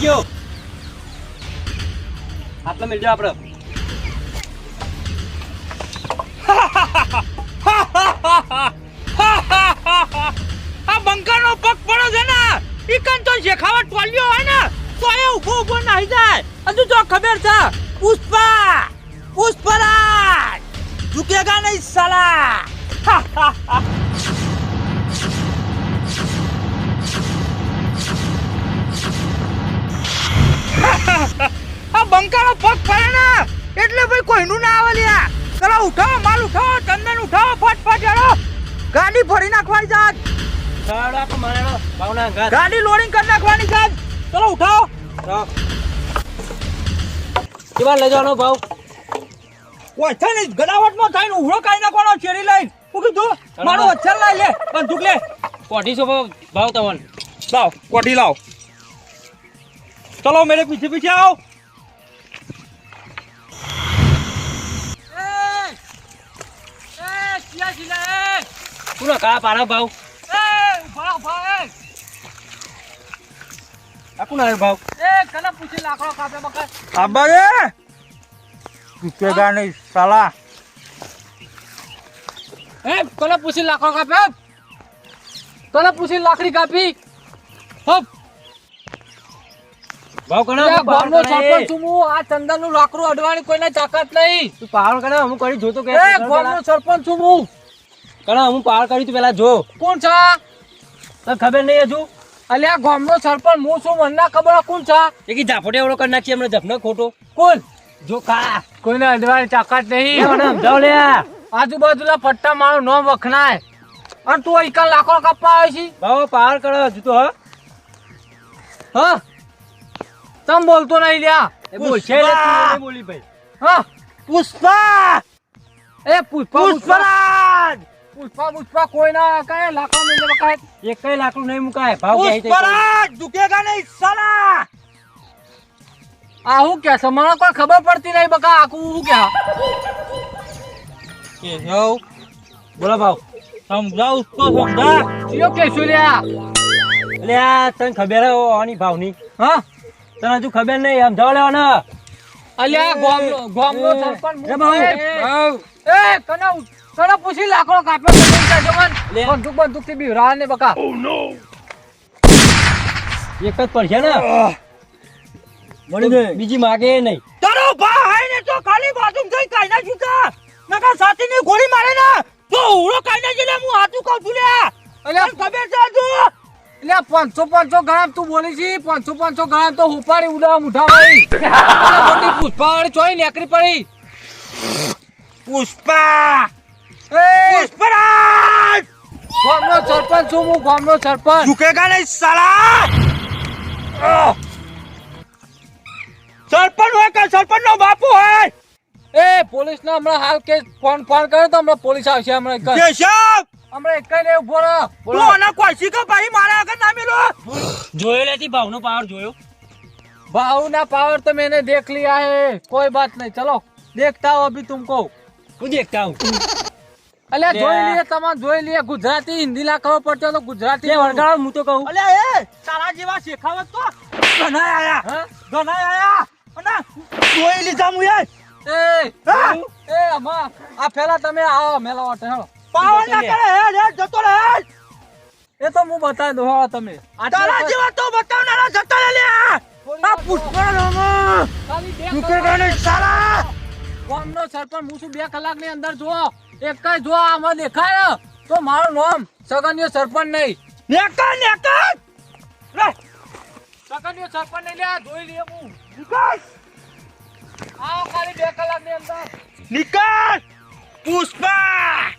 આવ ગયો. આટલો મિલજો આપડે. આ બંકાનો પગ પડો છે ને, ઈકન તો શેખાવટ ટોલ્યો હોય ને તો એ ઊભો ઊભો નાહી જાય. હજુ જો ખબર છે, પુષ્પા, પુષ્પરાજ, ઝુકેગા નહીં સાલા. આ બંકાનો પગ પડે ને એટલે ભાઈ કોઈનું ના આવે લ્યા. ચલો ઉઠાવો માલ ઉઠાવો ચંદન ઉઠાવો ફટફટ હેડો. ગાડી ભરી નાખવાની જાત. ગાડી લોડિંગ કરી નાખવાની જાત. ચલો ઉઠાવો. કેવા લઈ જવાનો ભાવ? ઓછા ને ગડાવટમાં થઈને ઉહળો કાઢી નાખવાનો ચેરી લઈને. હું કીધું મારું અચ્છા લઈ લે. બંદૂક લે. કોઠીસો ભાવ તમને? લાવ કોઠી લાવ. મેરે પીછે પીછે આવો. પૂરો કા પારા ભાવ? આ કોણ આવ્યો ભાવ? આબા રે ઝુકેગા નહીં, સાલા. એ કોને પૂછી લાકડો કાપે કોને પૂછી લાકડી કાપી? હપ ભાવ એ ગામનો સરપંચ છું હું. આ ચંદનનું લાકડું અડવાની કોઈને તાકાત નહીં. તું પાવર કણો હું કરી જોતો કે એ ગામનો સરપંચ છું હું. કણો હું પાવર કરી તું પેલા જો. કોણ છે તને ખબર નહીં હજુ? અલ્યા ગામનો સરપંચ હું છું મને ના ખબર કોણ છે એ કી ઝાપોટે એવડો કરી જપનો ખોટો. કોણ? જો કા. કોઈને અડવાની તાકાત નહીં. મને સમજાવ લે. આજુબાજુના પટ્ટા મારું નો વખણાય. અને તું એક લાકડો કાપવા આવે છે? ભાવ પાવર કરો હજુ તો હા. હા? તમ બોલતો નહીં લ્યા. એ બોલ છે ભાઈ. હા. પુષ્પા! એ પુષ્પા પુષ્પા. પુષ્પરાજ! પુષ્પા પુષ્પા કોઈ ના કાય લાકડો નહીં વખાય એક કઈ લાકડું નહીં મુકાય. ભાવ કે પુષ્પરાજ ઝુકેગા નહીં સાલા! આ હું કે સમાન કોઈ ખબર પડતી નહીં બકા. આખું હું કે કે જાઉં? બોલો ભાવ. સમજાવ તો સમજા. ચિયો કે શું લ્યા આ તને ખબર હો આની ભાવની? હા? તને હજુ ખબર નહીં આમ લેવા ને. અલ્યા ગોમનો ગોમનો સરપંચ એ હું એ કને કને પૂછી લાકડો કાપ્યો તો કહેજો બંદૂક બંદૂકથી બીવરા ને બકા. એક જ પડશે ને? મળી દે બીજી માગે નહીં. તારો ભા હાય ને તો ખાલી બાજુ જઈ કાઈ ના જુતા નકા સાથી ની ગોળી મારે ને. તો ઉડો કાઈ ના જલે હું હાથું કહું છું લે અલ્યા. ખબર છે તું એટલે પાંચસો પાંચસો ગ્રામ તું બોલી છી પાંચસો પાંચસો ગ્રામ તો ઉપાડી ઉડા મુઠા ભાઈ પુષ્પા વાળી ચોઈ નેકરી પડી. પુષ્પા! પુષ્પરાજ! ગામનો સરપંચ છું હું ગામનો સરપંચ. ઝુકેગા નહીં સાલા? સરપંચ હોય કે સરપંચ નો બાપુ હોય? એ પોલીસ ને હમણાં હાલ કે ફોન ફોન કર્યો તો હમણાં પોલીસ આવશે હમણાં કેશવ! હમણાં એક જ ને ઉભો રહો તું આના કોઈ શીખો ભાઈ મારા આગળ ના મેલો જોયો લેતી ભાવનો પાવર જોયો भाव ना पावर तो मैंने देख लिया है कोई बात नहीं चलो देखता हूँ अभी तुमको હું દેખતા હું અલ્યા લે. જોઈ લઈએ તમારે જોઈ લઈએ ગુજરાતી હિન્દી ના ખબર પડતો હોય તો ગુજરાતી તે વળગાડો હું તો કહું અલ્યા એ તારા જેવા શેખાવત તો ઘણા આયા હા? ઘણા આયા અને જોઈ લીધા મુએ એ હા? એ અમા આ પેલા તમે આવો મેલા વાટે હેલો પાવર ના કરે હેડ હેડ જતો રહે એ તો હું બતાવી દો હા તમે. તારા જેવા તો બતાવનારા જતો રહે લે આ. પુષ્પરામ સુકેગાને સારા ગામનો સરપંચ હું શું બે કલાકની અંદર જો એકય જો આમાં દેખાય તો મારો નામ સગન્યો સરપંચ નહીં. નેકા નેકા લે. સગન્યો સરપંચ નહીં લે ધોઈ લે હું. નિકાલ આ ખાલી બે કલાકની અંદર. નિકાસ પુષ્પા!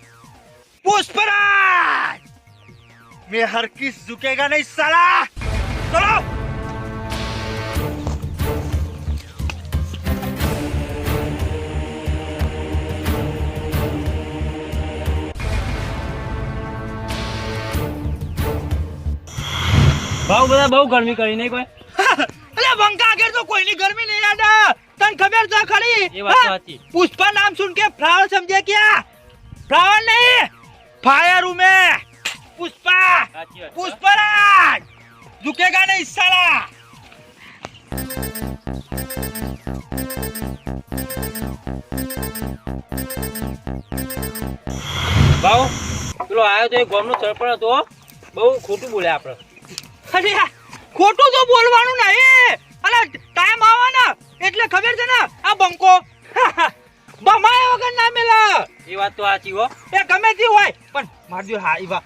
पुष्पराज मैं हर किस झुकेगा नहीं साला चलो ભાવ બધા બહુ ગરમી કરી નહીં કોઈ અલે બંકા આગળ તો કોઈની ગરમી નહીં આડા તને ખબર છે ખરી એ વાત તો હા? સાચી. પુષ્પા નામ સુન के फ्लावर समझे क्या फ्लावर नहीं ફાયર ઉમે! પુષ્પા! પુષ્પરાજ! ઝુકેગા નહીં સાલા! ભાઉ પેલો આવ્યો તો એ ગામનો સરપંચ હતો બહુ ખોટું બોલે આપણે. અરે ખોટું તો બોલવાનું નહીં. અરે ટાઈમ આવવાના એટલે ખબર છે ને આ બંકો. બમાયા વગર ના મેલા. એ વાત તો સાચી હો. એ ગમે તે હોય પણ મારજો હા ઈ વાત.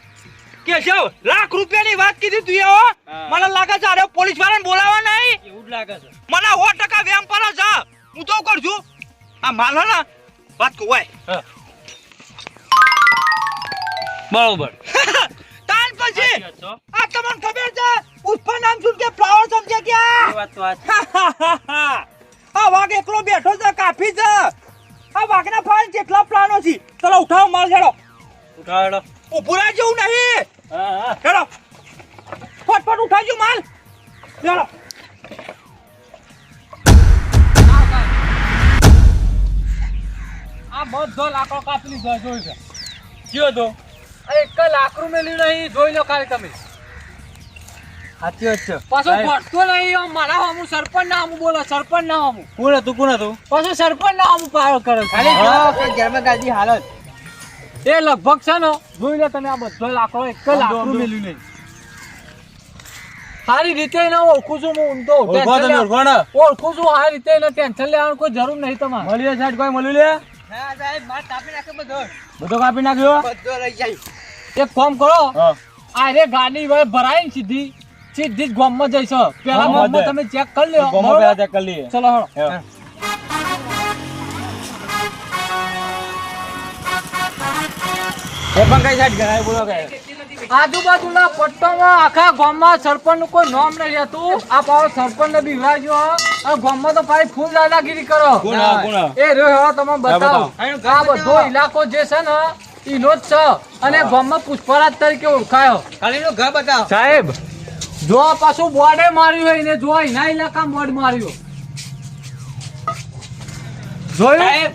કે છે લાખ રૂપિયાની વાત કીધી તું એ હો. મને લાગે છે અરે પોલીસ વાળાને બોલાવા નહીં. એવું જ લાગે છે. મને હો ટકા વેમ પર છે. હું તો કર છું. આ માલ ના વાત કહું હોય બરોબર. તાન પછી. વાત. આ તમને ખબર છે પુષ્પા નામ સુન કે ફ્લાવર સમજે કે ક્યાં વાત તો સાચી. આ વાઘ એકલો બેઠો છે કાફી છે. આ વાઘના ફાળ જેટલા પ્લાનો છે. ચલો ઉઠાવો માલ હેડો. ઉઠાડો ઉભું રહે જેવું નહીં. હા હા. હેડો. ફટફટ ઉઠાવજો માલ. હેડો. આ બધો લાકડો કાપી લીધો જોઈ છે. કયો તો? એક લાકડું મેલ્યું નહીં જોઈ લો ખાલી તમે. સાચી વાત છે. પાછો ભટતો નહીં આમ મારા હામુ સરપંચ ના હામુ બોલો સરપંચ ના હામુ. કોણ હતું કોણ હતું? પાછો સરપંચ ના હામુ પાર કરે. ખાલી ઘરમાં હાલત એ લગભગ છે ને જોઈ લે તમે આ બધો લાકડો એક લાકડું મેલ્યું નહીં. સારી રીતે ના ઓળખું છું હું ઊંધો ઓળખું છું સારી રીતે એને ટેન્શન લેવાનું કોઈ જરૂર નહીં તમારે. મળીએ સાહેબ કોઈ મળ્યું લે? બધો. કાપી નાખ્યો? એક ફોર્મ કરો આ રે ગાડી ભરાય ને સીધી. સીધી જ ગામમાં જઈશ. પેલા ગામમાં ગામમાં તમે ચેક કરી લ્યો. ગોમો બરોબર? પેલા ચેક કરી લઈએ. ચલો હળો હા. એ પણ કઈ સાઈડ ગણાય બોલો કે? આજુબાજુના પટ્ટામાં આખા ગામમાં સરપંચનું કોઈ નામ નહીં રહેતું. આ પાછો સરપંચ ને બિહારજો આ ગામમાં તો પાછી ફૂલ દાદાગીરી કરો? એ રહ્યો હવે તમે બતાવો. બતાવો. આ બધો ઇલાકો જે છે ને ઈનો જ છે. અને ગામમાં પુષ્પરાજ તરીકે ઓળખાયો. સાહેબ જો પાછું બોર્ડે માર્યું હોય ને જો એના ઇલાકા બોર્ડ માર્યો. જોયું?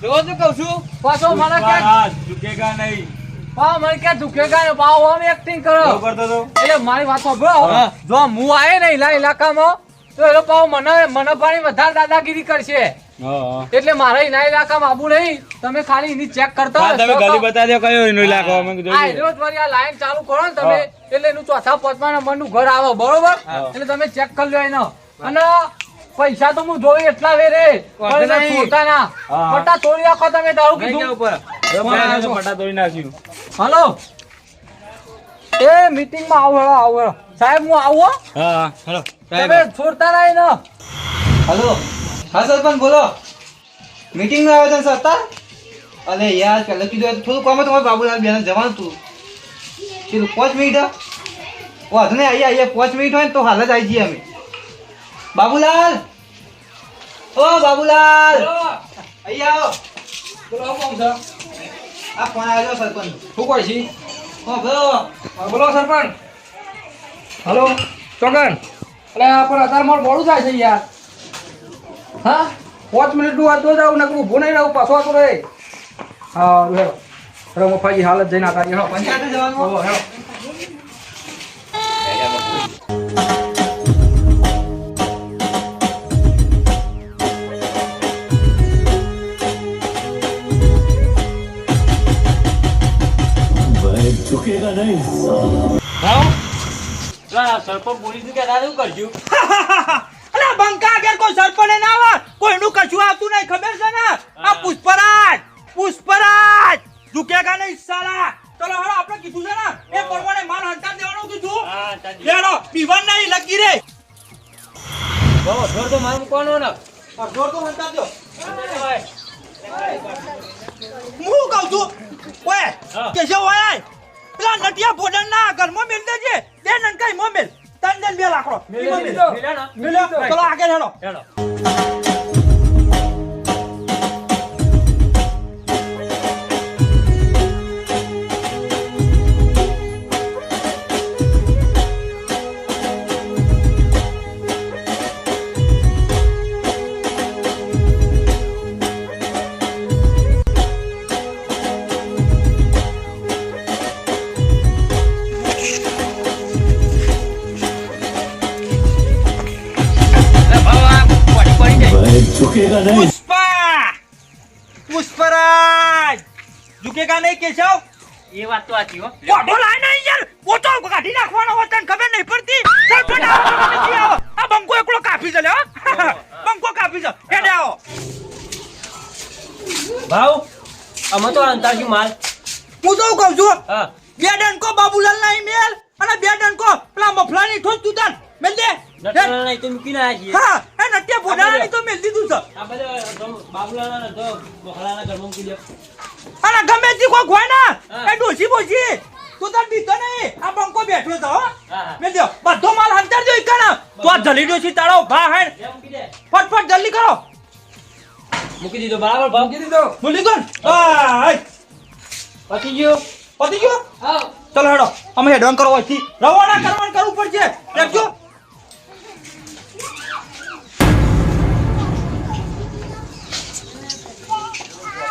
તો કહું છું? પાછો મને ક્યાં ઝુકેગા નહીં. મને ક્યાં દુખેગા ને પાછો આમ એક્ટિંગ કરો. એટલે મારી વાત સાંભળો. જો હું આયે ને ઇલા ઇલાકામાં તો એ લોકો મને મને પાણી વધારે દાદાગીરી કરશે. એટલે મારે એના ઇલાકા બાબુ નહીં. તમે ખાલી એની ચેક કરતા હા, તમે ગલી બતાવી દો કયો એનો ઇલાકો અમે કીધું આ. રોજ વાળી આ લાઈન ચાલુ કરો ને તમે એટલે એનું ચોથા પાંચમા નંબરનું ઘર આવે બરોબર? એટલે તમે ચેક કરી લો એનો. અને પૈસા તો હું જોઈ એટલા વેરે. વાંધો પણ છોડતા ના. પટ્ટા તોડી નાખો તમે દારૂ કીધું. પટ્ટા તોડી નાખ્યું. હલો. એ મીટિંગમાં આવો હેળો, આવો સાહેબ હું આવો હા. હેલો. તમે છોડતા ના એનો. હલો. હા સરપંચ બોલો. મીટિંગનું આયોજન છે હતા અરે યાર પેલા કીધું થોડું કામ તમારે બાબુલાલ બેન જવાનું હતું. કીધું પાંચ મિનિટ? વાંધો નહીં અહીંયા અહીંયા પાંચ મિનિટ હોય ને તો હાલ જ આવી જઈએ અમે. બાબુલાલ! ઓ બાબુલાલ! અહીંયા આવો. બોલો કોમ છે? આ ફોન આવ્યો સરપંચ. શું કોઈ છે? હા બોલો. બોલો સરપંચ. હલો ચોગન એટલે પણ અત્યારે મારું મોડું થાય છે યાર. હા? પાંચ મિનિટનું વાંચતો તો આવું નકરું ભૂને આવું પાછો આવતો રહે. હા હેડો હેડો મફાજી હાલત જઈને આતા હેડો પંચાયત જવાનું? હેડો ચૂકેગા નહીં હા સરપંચ પોલીસ ને કહેતા શું કરજો? અલા બંકા આગળ કોઈ સરપણે ના આવે કોઈનું કશું આવતું નહીં ખબર છે ને? આ પુષ્પરાજ પુષ્પરાજ! ઝુકેગા નહીં સાલા? ચલો હવે આપણે કીધું છે ને એ પ્રમાણે માલ હંતા દેવાનું કીધું. હા તાજી લેડો પીવન નહીં લગી રે. ભાવ અઢોર તો મારું કોનો ને? અડધો તો હંતા દો. હું. કહું છું ઓય. કેશવ ઓય પેલા નટિયા ભોજન ના ઘરમાં મેલ દેજે. બે નનકાઈ મો મેલ. તન બે લાકડો. મિલ્યા. ચલો આગળ હેલો પુષ્પા! પુષ્પરાજ! ઝુકેગા નહીં કેશવ? એ વાત તો સાચી હો. લાય નહીં યાર પોતો કાઢી નાખવાનો તને ખબર નહીં પડતી? કે નથી આવો. આ બંકો એકલો કાપી છે લે હો. બંકો કાપી છે હેડે આવો. ભાવ અમે તો અંતાજી માલ? હું તો કહું છું હા. બે ડંકો બાબુલાલ ના મેલ અને બે ડંકો પેલા મફલાની ઠોસ તું તન. મેલ દે. નહીં તો મૂકીને આવ્યા છીએ હા એ નટિયા ભોડાની તો મેલ દીધું છે. આ બધા બાબુલાના તો બખલાના ઘરમાં મૂકી દો. અને ગમે તે કોઈ હોય ને. એ ડોસી બોસી તું તને બીતો નહીં. આ બંકો બેઠો છે હો. મેલ દો બધો માલ હંતાર જો ઈકણ તો આ જલી ડોસી તારો ભા હેડ એ મૂકી ફટફટ જલ્દી કરો. મૂકી દીધો બરાબર ભાવ? મૂકી દીધો. બોલી દો ને? પતી ગયો. પતી ગયો? હા. ચલો હેડો. અમે હેડવાન કરો અહીંથી રવાના કરવાનું કરવું પડશે. દેખજો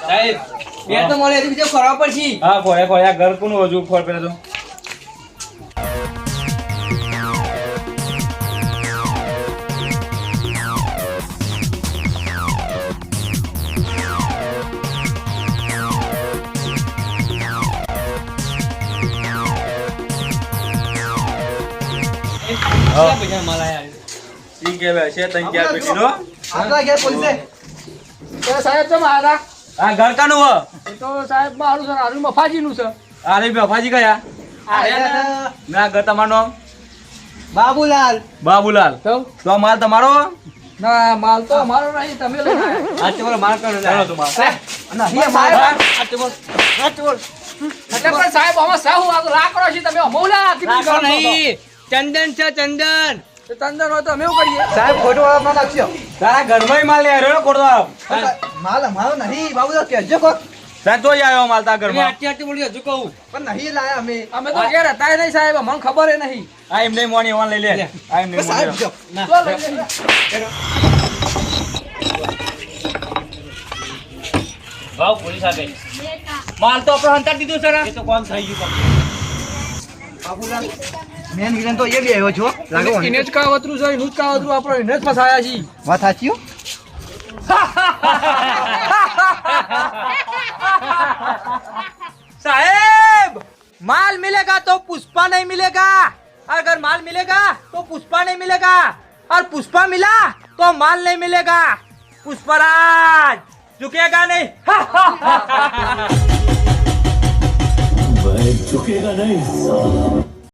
સાહેબ બે તો મળે બીજો ખરાબ પડશે. હા ફોડે ફોડે ઘર કોનું હજુ? ફોડ પેલા તો. પૈસા ઈ છે પેટીનો. પોલીસે. સાહેબ ચમ આયા આ ઘર કાનું હ. એ તો સાહેબ મારું છે હારું મફાજીનું છે. આરે મફાજી કયા? આરે ના. ઘર તમારું નામ? બાબુલાલ. બાબુલાલ. તો? તો માલ તમારો ના માલ તો અમારો નહીં તમે લઈ. આ તમારો માલ કરો ચાલો તો માલ. નહીં સાહેબ. એટલે પણ સાહેબ આમાં સાહુ આ લાકડો છે તમે અમોલા. ચંદન છે ચંદન. તો હોય તો અમે એવું કરીએ? સાહેબ ખોટો વાળા માં નાખશો તારા ઘરમાં માલ માલ અમારો નહીં બાબુલાલ કહેજો કોક. સાહેબ તો આવ્યો માલ તારા ઘરમાં. પણ નહીં લાયા અમે. અમે તો ઘેર હતા નહીં સાહેબ અમને ખબર એ નહીં. આ એમ નહીં મોની ઓન લઈ લે. આ એમ નહીં સાહેબ તો લઈ. ભાવ પોલીસ આવે માલ તો આપણે હંતાર દીધું છે એ તો કોમ થઈ ગયું. બાબુલાલ મેન વિલન તો એ બી આવ્યો છો લાગે એને એને જ કાવતરું છે એનું જ કાવતરું આપણે એને જ ફસાયા છીએ વાત સાચી હો? साहेब माल मिलेगा तो पुष्पा नहीं मिलेगा अगर माल मिलेगा तो पुष्पा नहीं मिलेगा और पुष्पा मिला तो माल नहीं मिलेगा पुष्पराज झुकेगा नहीं मैं झुकेगा नहीं